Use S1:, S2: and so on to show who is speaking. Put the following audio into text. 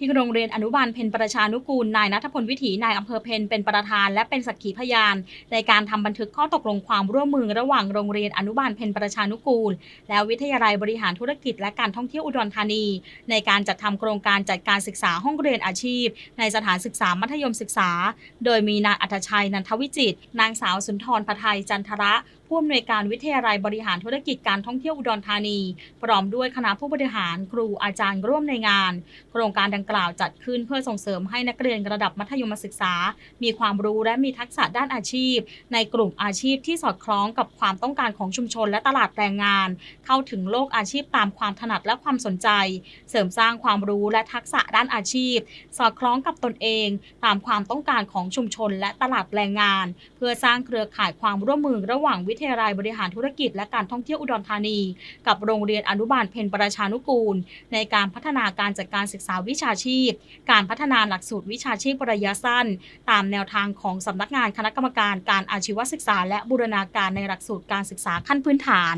S1: ที่โรงเรียนอนุบาลเพนประชานุกูลนายนัทพลวิถีนายอำเภอเพนเป็นประธาน และเป็นสักขีพยาน ในการทำบันทึกข้อตกลงความร่วมมือระหว่างโรงเรียนอนุบาลเพนประชานุกูล และวิทยาลัยบริหารธุรกิจ และการท่องเที่ยวอุดรธานี ในการจัดทำโครงการจัดการศึกษาห้องเรียนอาชีพ ในสถานศึกษามัธยมศึกษา โดยมีนายอัธชัยนันทวิจิต นางสาวสุนทรพไทยจันทระผู้อำนวยการวิทยาลัยบริหารธุรกิจการท่องเที่ยวอุดรธานี พร้อมด้วยคณะผู้บริหารครูอาจารย์ร่วมในงาน โครงการดังกล่าวจัดขึ้นเพื่อส่งเสริมให้นักเรียนระดับมัธยมศึกษา มีความรู้และมีทักษะด้านอาชีพ ในกลุ่มอาชีพที่สอดคล้องกับความต้องการของชุมชนและตลาดแรงงาน เข้าถึงโลกอาชีพตามความถนัดและความสนใจ เสริมสร้างความรู้และทักษะด้านอาชีพ สอดคล้องกับตนเอง ตามความต้องการของชุมชนและตลาดแรงงาน เพื่อสร้างเครือข่ายความร่วมมือระหว่างวิทยาลัยบริหารธุรกิจและการท่องเที่ยวอุดรธานี กับโรงเรียนอนุบาลเพนประชานุกูล ในการพัฒนาการจัดการศึกษาวิชาชีพ การพัฒนาหลักสูตรวิชาชีพระยะสั้น ตามแนวทางของสำนักงานคณะกรรมการการอาชีวศึกษา และบูรณาการในหลักสูตรการศึกษาขั้นพื้นฐาน